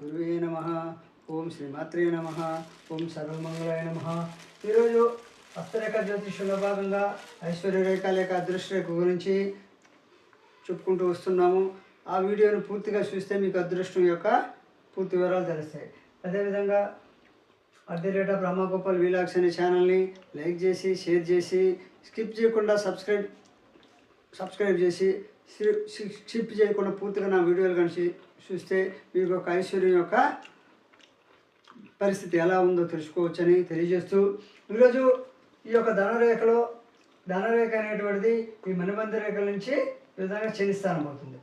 గురువే నమ. ఓం శ్రీమాత్రే నమ. ఓం సర్వమంగళాయ నమ. ఈరోజు హస్తరేఖ జ్యోతిష్యంలో భాగంగా ఐశ్వర్యరేఖ లేక అదృష్టరేఖ గురించి చెప్పుకుంటూ వస్తున్నాము. ఆ వీడియోను పూర్తిగా చూస్తే మీకు అదృష్టం యొక్క పూర్తి వివరాలు తెలుస్తాయి. అదేవిధంగా at the rate of Brahmagopal vlogs అనే ఛానల్ని లైక్ చేసి షేర్ చేసి స్కిప్ చేయకుండా సబ్స్క్రైబ్ సబ్స్క్రైబ్ చేసి స్కిప్ చేయకుండా పూర్తిగా నా వీడియోలు కానీ చూస్తే మీకు ఒక ఐశ్వర్యం యొక్క పరిస్థితి ఎలా ఉందో తెలుసుకోవచ్చని తెలియజేస్తూ ఈరోజు ఈ యొక్క ధనరేఖలో ధనరేఖ అనేటువంటిది ఈ మణిబంధ రేఖల నుంచి విధంగా శనిస్థానం అవుతుంది.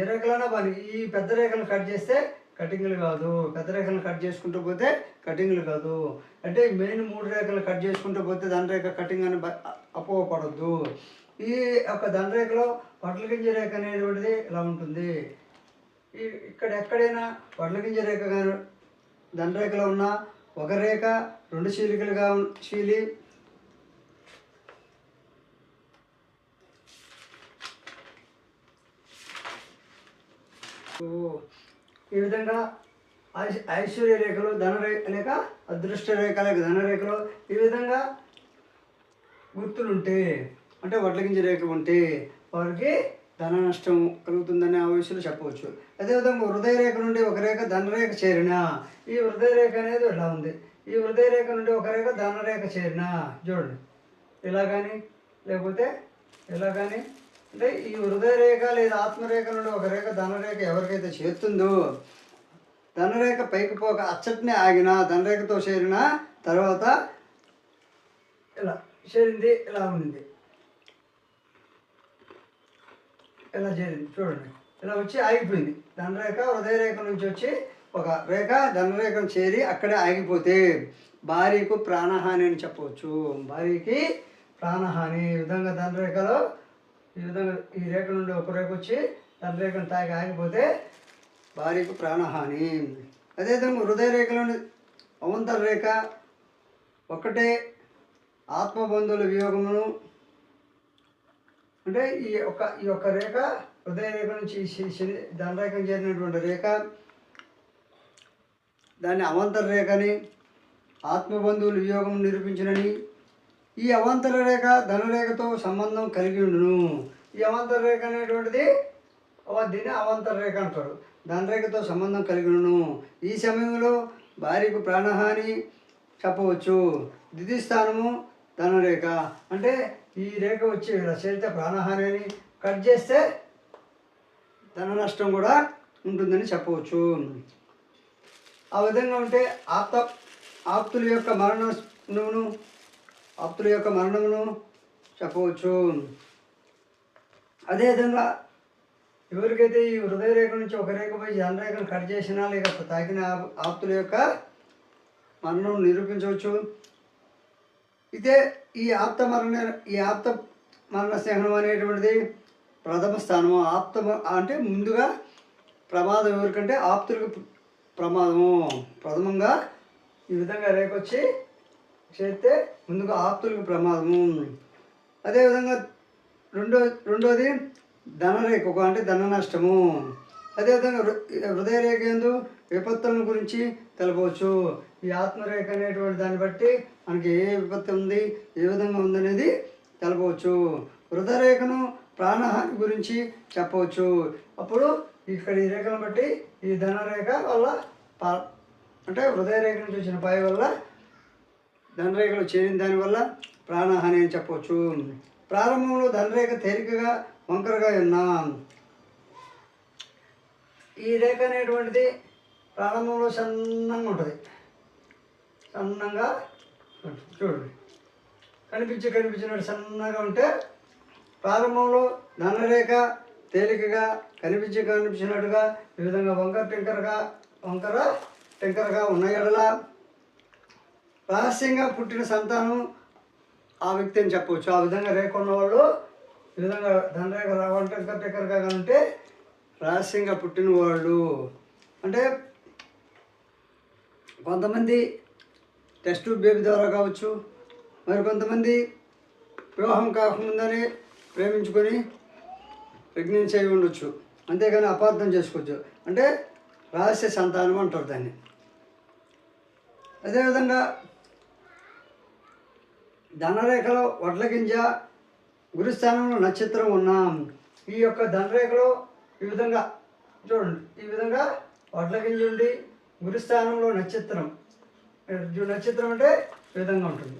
ఏ రేఖలైనా పని ఈ పెద్ద రేఖలు కట్ చేస్తే కటింగ్లు కాదు. పెద్ద రేఖలు కట్ చేసుకుంటూ పోతే కటింగ్లు కాదు. అంటే మెయిన్ మూడు రేఖలు కట్ చేసుకుంటూ పోతే ధనరేఖ కటింగ్ అని బ- అపోహపడద్దు. ఈ యొక్క ధనరేఖలో పట్ల గింజ రేఖ అనేటువంటిది ఇలా ఉంటుంది. ఇక్కడ ఎక్కడైనా వడ్ల గింజ రేఖ కానీ దండరేఖలో ఉన్న ఒక రేఖ రెండు చీలికలుగా చీలి. ఈ విధంగా ఐశ్వర్య రేఖలు ధనరేఖ లేక అదృష్ట రేఖ లేక ధనరేఖలు ఈ విధంగా గుర్తులుంటే అంటే వడ్ల గింజ రేఖ ఉంటే వారికి ధన నష్టం కలుగుతుందనే ఆ విషయంలో చెప్పవచ్చు. అదేవిధంగా హృదయ రేఖ నుండి ఒక రేఖ ధనరేఖ చేరిన ఈ హృదయ రేఖ అనేది ఇలా ఉంది. ఈ హృదయ రేఖ నుండి ఒక రేఖ ధనరేఖ చేరిన చూడండి. ఇలా కానీ లేకపోతే ఇలా కానీ అంటే ఈ హృదయ రేఖ లేదా ఆత్మరేఖ నుండి ఒక రేఖ ధనరేఖ ఎవరికైతే చేరుతుందో ధనరేఖ పైకి పోక అచ్చట్నే ఆగిన ధనరేఖతో చేరిన తర్వాత ఇలా చేరింది ఇలా ఉంది ఇలా చేరింది? చూడండి. ఇలా వచ్చి ఆగిపోయింది. ధనరేఖ హృదయ రేఖ నుంచి వచ్చి ఒక రేఖ ధనరేఖను చేరి అక్కడే ఆగిపోతే భార్యకు ప్రాణహాని అని చెప్పవచ్చు. భార్యకి ప్రాణహాని. ఈ విధంగా ధనరేఖలో ఈ విధంగా ఈ రేఖ నుండి ఒక రేఖ వచ్చి ధనరేఖను తాగి ఆగిపోతే భార్యకు ప్రాణహాని. అదేవిధంగా హృదయ రేఖలోని అవంతర రేఖ ఒకటే ఆత్మబంధువుల వియోగమును అంటే ఈ యొక్క ఈ యొక్క రేఖ హృదయ రేఖ నుంచి ఈ శని- ధనరేఖం చేరినటువంటి రేఖ దాన్ని అవంతర రేఖని ఆత్మబంధువుల వియోగం నిరూపించినని ఈ అవాంతర రేఖ ధనరేఖతో సంబంధం కలిగి ఉండును. ఈ అవాంతర రేఖ అనేటువంటిది దీన్ని అవాంతర రేఖ అంటారు. ధనరేఖతో సంబంధం కలిగి ఉండును. ఈ సమయంలో భార్యకు ప్రాణహాని చెప్పవచ్చు. ద్వితీయ స్థానము ధనరేఖ. అంటే ఈ రేఖ వచ్చి ఇలా చేరితే ప్రాణహాని అని కట్ చేస్తే ధన నష్టం కూడా ఉంటుందని చెప్పవచ్చు. ఆ విధంగా ఉంటే ఆప్త ఆప్తుల యొక్క మరణమును ఆప్తుల యొక్క మరణమును చెప్పవచ్చు. అదేవిధంగా ఎవరికైతే ఈ హృదయ రేఖ నుంచి ఒక రేఖ పోయి జనరేఖను కట్ చేసినా లేక తాకిన ఆప్తుల యొక్క మరణం నిరూపించవచ్చు. ఇదే ఈ ఆప్త మరణ ఈ ఆప్త మరణ సింహం అనేటువంటిది ప్రథమ స్థానము. ఆప్త మ- అంటే ముందుగా ప్రమాదం ఎవరికంటే ఆప్తులకు ప్రమాదము. ప్రథమంగా ఈ విధంగా రేఖ వచ్చి చేస్తే ముందుగా ఆప్తులకు ప్రమాదము. అదేవిధంగా రెండో రెండోది ధనరేఖ ఒక అంటే ధన నష్టము. అదేవిధంగా హృదయ రేఖ ఎందు విపత్తులను గురించి తెలపవచ్చు. ఈ ఆత్మరేఖ అనేటువంటి దాన్ని బట్టి మనకి ఏ విపత్తి ఉంది ఏ విధంగా ఉందనేది తెలపవచ్చు. హృదయరేఖను ప్రాణహాని గురించి చెప్పవచ్చు. అప్పుడు ఇక్కడ ఈ రేఖను బట్టి ఈ ధనరేఖ వల్ల పా- అంటే హృదయ రేఖ నుంచి వచ్చిన పాయ వల్ల ధనరేఖలు చేరిన దానివల్ల ప్రాణహాని అని చెప్పవచ్చు. ప్రారంభంలో ధనరేఖ తేలికగా వంకరగా ఉన్నాం. ఈ రేఖ అనేటువంటిది ప్రారంభంలో సన్నంగా ఉంటుంది. సన్నంగా చూడండి. కనిపించి కనిపించినట్టు సన్నగా ఉంటే ప్రారంభంలో ధనరేఖ తేలికగా కనిపించి కనిపించినట్టుగా ఈ విధంగా వంకర టెంకరగా వంకర టెంకరగా ఉన్న ఎడల రహస్యంగా పుట్టిన సంతానం ఆ వ్యక్తి అని చెప్పవచ్చు. ఆ విధంగా రేఖ ఉన్నవాళ్ళు ఈ విధంగా ధనరేఖ వంట టెంకర టెంకరగా ఉంటే రహస్యంగా పుట్టిన వాళ్ళు అంటే కొంతమంది టెస్ట్ బేబీ ద్వారా కావచ్చు. మరి కొంతమంది వివాహం కాకముందని ప్రేమించుకొని ప్రెగ్నెన్సీ అయి ఉండొచ్చు. అంతేగాని అపార్థం చేసుకోవచ్చు. అంటే రహస్య సంతానం అంటారు దాన్ని. అదేవిధంగా ధనరేఖలో వడ్ల గింజ గురుస్థానంలో నక్షత్రం ఉన్నాం. ఈ యొక్క ధనరేఖలో ఈ విధంగా చూడండి. ఈ విధంగా వడ్ల గింజ ఉండి గురుస్థానంలో నక్షత్రం నక్షత్రం అంటే ఈ విధంగా ఉంటుంది.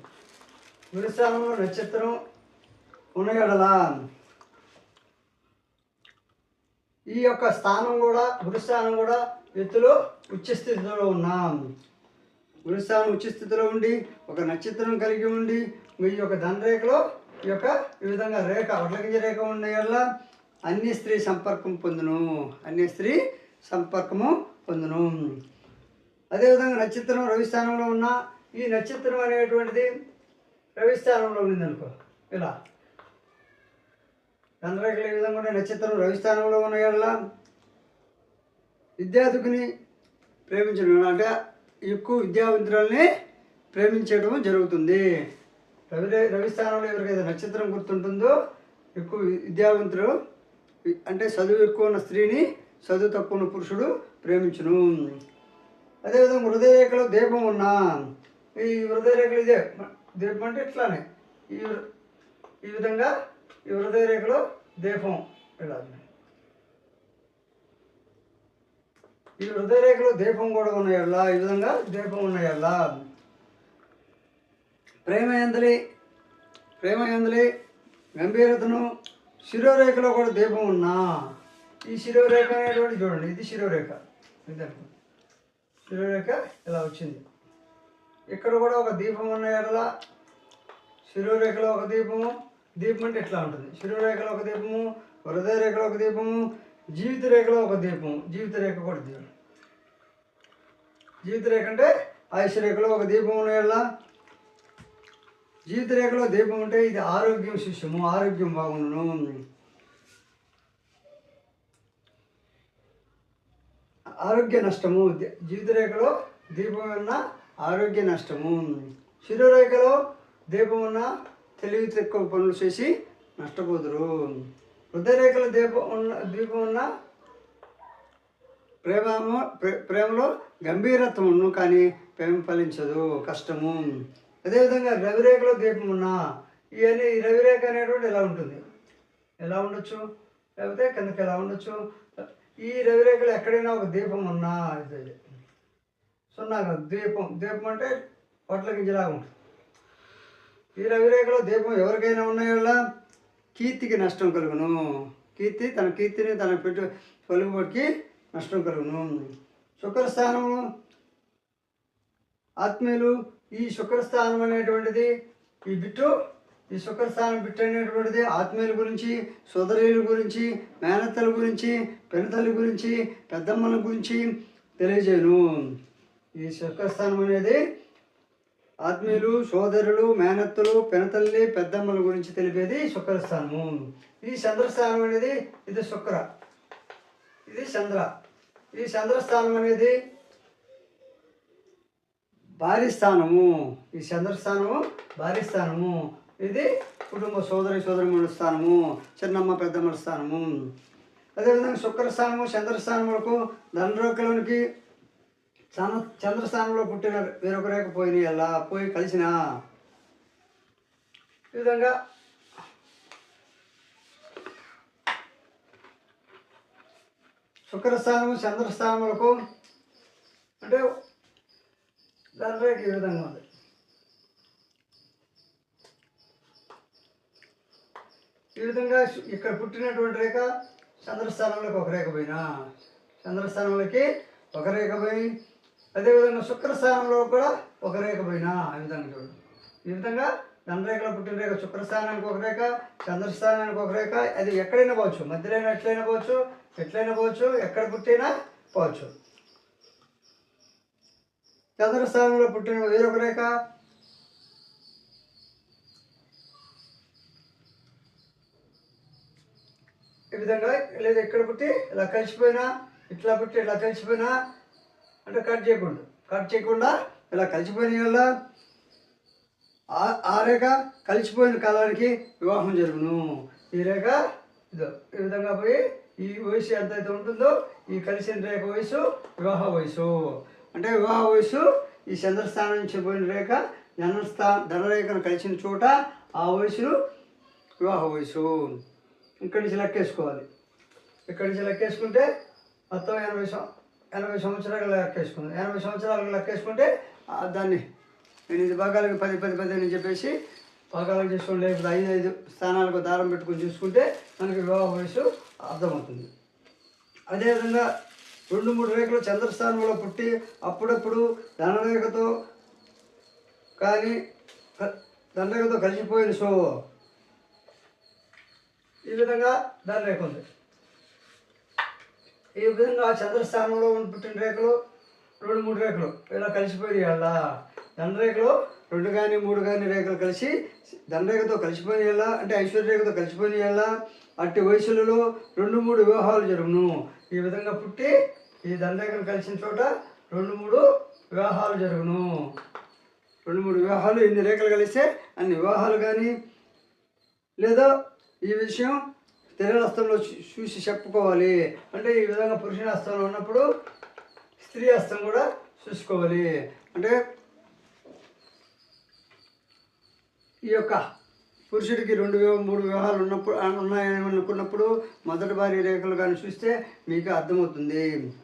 గురుస్థానంలో నక్షత్రం ఉన్నగడలా. ఈ యొక్క స్థానం కూడా గురుస్థానం కూడా వ్యక్తులు ఉచ్చస్థితిలో ఉన్నాం. గురుస్థానం ఉచ్చస్థితిలో ఉండి ఒక నక్షత్రం కలిగి ఉండి ఈ యొక్క ధనరేఖలో ఈ యొక్క ఈ విధంగా రేఖ వడ్లగింజ రేఖ ఉండే వల్ల అన్ని స్త్రీ సంపర్కం పొందును. అన్ని స్త్రీ సంపర్కము పొందును. అదేవిధంగా నక్షత్రం రవిస్థానంలో ఉన్న ఈ నక్షత్రం అనేటువంటిది రవిస్థానంలో ఉంది ఇలా. చంద్రరేఖలు ఈ విధంగా ఉండే నక్షత్రం రవిస్థానంలో ఉన్న వల్ల విద్యార్థుకుని ప్రేమించడం. అంటే ఎక్కువ విద్యావంతురాల్ని ప్రేమించడం జరుగుతుంది. రవి రవి స్థానంలో ఎవరికైతే నక్షత్రం గుర్తుంటుందో ఎక్కువ విద్యావంతులు అంటే చదువు ఎక్కువ ఉన్న స్త్రీని చదువు తక్కువ ఉన్న పురుషుడు ప్రేమించును. అదేవిధంగా హృదయరేఖలో దీపం ఉన్నా ఈ హృదయరేఖలు ఇదే. దీపం అంటే ఇట్లానే. ఈ ఈ విధంగా ఈ హృదయరేఖలో దీపం ఇలా. ఈ హృదయరేఖలో దీపం కూడా ఉన్నాయల్లా. ఈ విధంగా దీపం ఉన్నాయల్లా. ప్రేమ ఎందలి ప్రేమ ఎందలి గంభీరతను శిరోరేఖలో కూడా దీపం ఉన్నా. ఈ శిరోరేఖ అనేటువంటి చూడండి ఇది శిరోరేఖ. ఇదనుకో శిరోరేఖ ఇలా వచ్చింది. ఇక్కడ కూడా ఒక దీపం ఉన్న ఎడల శిరోరేఖలో ఒక దీపము దీపం అంటే ఇట్లా ఉంటుంది? శిరోరేఖలో ఒక దీపము హృదయ రేఖలో ఒక దీపము జీవిత రేఖలో ఒక దీపం జీవిత రేఖ కూడా దీపం జీవిత రేఖ అంటే ఆయుష్ రేఖలో ఒక దీపం ఉన్నాయల్లా జీవిత రేఖలో దీపం ఉంటే ఇది ఆరోగ్యం శిష్యము ఆరోగ్యం బాగుండును. ఆరోగ్య నష్టము. జీవితరేఖలో దీపం ఉన్న ఆరోగ్య నష్టము. శిరోరేఖలో దీపం ఉన్న తెలివి తక్కువ పనులు చేసి నష్టపోదురు. హృదయరేఖలో దీపం ఉన్న దీపం ఉన్న ప్రేమ ప్రే- ప్రేమలో గంభీరత్వం ఉన్ను కానీ ప్రేమ ఫలించదు. కష్టము. అదేవిధంగా రవిరేఖలో దీపం ఉన్న ఇవన్నీ రవిరేఖ అనేటువంటి ఎలా ఉంటుంది? ఎలా ఉండొచ్చు? లేకపోతే కిందకి ఎలా ఉండొచ్చు? ఈ రవిరేఖలు ఎక్కడైనా ఒక దీపం ఉన్నా ఇది సున్నా కాదు దీపం దీపం అంటే పొట్ల గింజలాగా ఉంటుంది. ఈ రవిరేఖలో దీపం ఎవరికైనా ఉన్నాయో కీర్తికి నష్టం కలుగును. కీర్తి తన కీర్తిని తన పెట్టు పలుకుబడికి నష్టం కలుగును. శుక్రస్థానము ఆత్మీయులు ఈ శుక్రస్థానం అనేటువంటిది ఈ బిట్టు ఈ శుక్రస్థానం బిట్టు ఆత్మీయుల గురించి సోదరుల గురించి మేనత్తల గురించి పెనతల్లి గురించి పెద్దమ్మల గురించి తెలియజేయను. ఈ శుక్రస్థానం అనేది ఆత్మీయులు సోదరులు మేనత్తలు పెనతల్లి పెద్దమ్మల గురించి తెలిపేది శుక్రస్థానము ఈ చంద్రస్థానం అనేది ఇది శుక్ర. ఇది చంద్ర. ఈ చంద్రస్థానం అనేది భారీ స్థానము ఈ చంద్రస్థానము భారీ స్థానము ఇది కుటుంబ సోదరి సోదరి స్థానము చిన్నమ్మ పెద్దమ్మ స్థానము. అదేవిధంగా శుక్రస్థానము చంద్రస్థానములకు ధనరోగ్యులకి చంద్ర చంద్రస్థానంలో పుట్టిన వేరొక రేఖ పోయినాయి అలా పోయి కలిసిన ఈ విధంగా శుక్రస్థానము చంద్రస్థానములకు అంటే ధనరేఖ ఈ విధంగా ఉంది ఈ విధంగా ఇక్కడ పుట్టినటువంటి రేఖ చంద్రస్థానంలోకి ఒక రేఖ పోయినా? చంద్రస్థానంలోకి ఒక రేఖ పోయి అదేవిధంగా శుక్రస్థానంలో కూడా ఒక రేఖ పోయినా? ఈ విధంగా చూడు. ఈ విధంగా ధనరేఖలో పుట్టిన రేఖ శుక్రస్థానానికి ఒక రేఖ చంద్రస్థానానికి ఒక రేఖ. అది ఎక్కడైనా పోవచ్చు. మధ్యలో ఎట్లయినా పోవచ్చు ఎట్లయినా పోవచ్చు ఎక్కడ పుట్టినా పోవచ్చు. చంద్రస్థానంలో పుట్టిన వేరొక రేఖ ఈ విధంగా లేదా ఇక్కడ పుట్టి ఇలా కలిసిపోయినా ఇట్లా పుట్టి ఇలా కలిసిపోయినా అంటే కట్ చేయకుండా కట్ చేయకుండా ఇలా కలిసిపోయిన వల్ల ఆ- ఆ రేఖ కలిసిపోయిన కాలానికి వివాహం జరుగును. ఈ రేఖ ఇదో ఈ విధంగా పోయి ఈ వయసు ఎంతైతే ఉంటుందో ఈ కలిసిన రేఖ వయసు వివాహ వయసు. అంటే వివాహ వయసు ఈ చంద్రస్థానం నుంచి పోయిన రేఖ జనస్థా ధనరేఖను కలిసిన చోట ఆ వయసును వివాహ వయసు. ఇక్కడి నుంచి లెక్కేసుకోవాలి. ఇక్కడి నుంచి లెక్కేసుకుంటే మొత్తం ఎనభై ఎనభై సంవత్సరాలు లెక్కేసుకుంది. ఎనభై సంవత్సరాలకు లెక్కేసుకుంటే దాన్ని ఎనిమిది భాగాలకు పది పది పది అని చెప్పేసి భాగాలకు చేసుకుని లేకపోతే ఐదు ఐదు స్థానాలకు దారం పెట్టుకొని చూసుకుంటే మనకి వివాహ వయసు అర్థమవుతుంది. అదేవిధంగా రెండు మూడు రేఖలు చంద్రస్థానంలో పుట్టి అప్పుడప్పుడు ధనరేఖతో కానీ దండగతో కలిసిపోయిన సో ఈ విధంగా దాని రేఖ ఉంది. ఈ విధంగా చంద్రస్థానంలో ఉన్న పుట్టిన రేఖలు రెండు మూడు రేఖలు. ఇలా కలిసిపోయి వాళ్ళ ధనరేఖలు రెండు కానీ మూడు కానీ రేఖలు కలిసి ధనరేఖతో కలిసిపోయి వెళ్ళా అంటే ఐశ్వర్య రేఖతో కలిసిపోయి వెళ్ళా అట్టి వయసులలో రెండు మూడు వివాహాలు జరుగును. ఈ విధంగా పుట్టి ఈ ధనరేఖలు కలిసిన చోట రెండు మూడు వివాహాలు జరుగును. రెండు మూడు వివాహాలు ఎన్ని రేఖలు కలిస్తే అన్ని వివాహాలు కానీ లేదా ఈ విషయం స్త్రీల చూసి చెప్పుకోవాలి. అంటే ఈ విధంగా పురుషుని హస్తంలో ఉన్నప్పుడు స్త్రీ హస్తం కూడా చూసుకోవాలి. అంటే ఈ యొక్క పురుషుడికి రెండు మూడు వివాహాలు ఉన్నప్పుడు ఉన్నాయని అనుకున్నప్పుడు మొదటి భార్య రేఖలు కానీ చూస్తే మీకు అర్థమవుతుంది.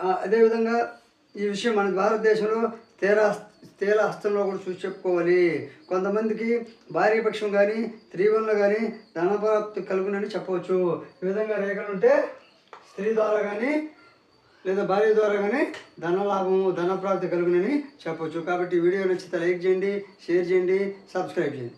అదేవిధంగా ఈ విషయం మన భారతదేశంలో తీరా తేల హస్తంలో కూడా చూసి చెప్పుకోవాలి. కొంతమందికి భార్యపక్షం కానీ స్త్రీవల్ల కానీ ధనప్రాప్తి కలుగునని చెప్పవచ్చు. ఈ విధంగా రేఖలు ఉంటే స్త్రీ ద్వారా కానీ లేదా భార్య ద్వారా కానీ ధనలాభము ధనప్రాప్తి కలుగునని చెప్పవచ్చు. కాబట్టి వీడియో నచ్చితే లైక్ చేయండి షేర్ చేయండి సబ్స్క్రైబ్ చేయండి.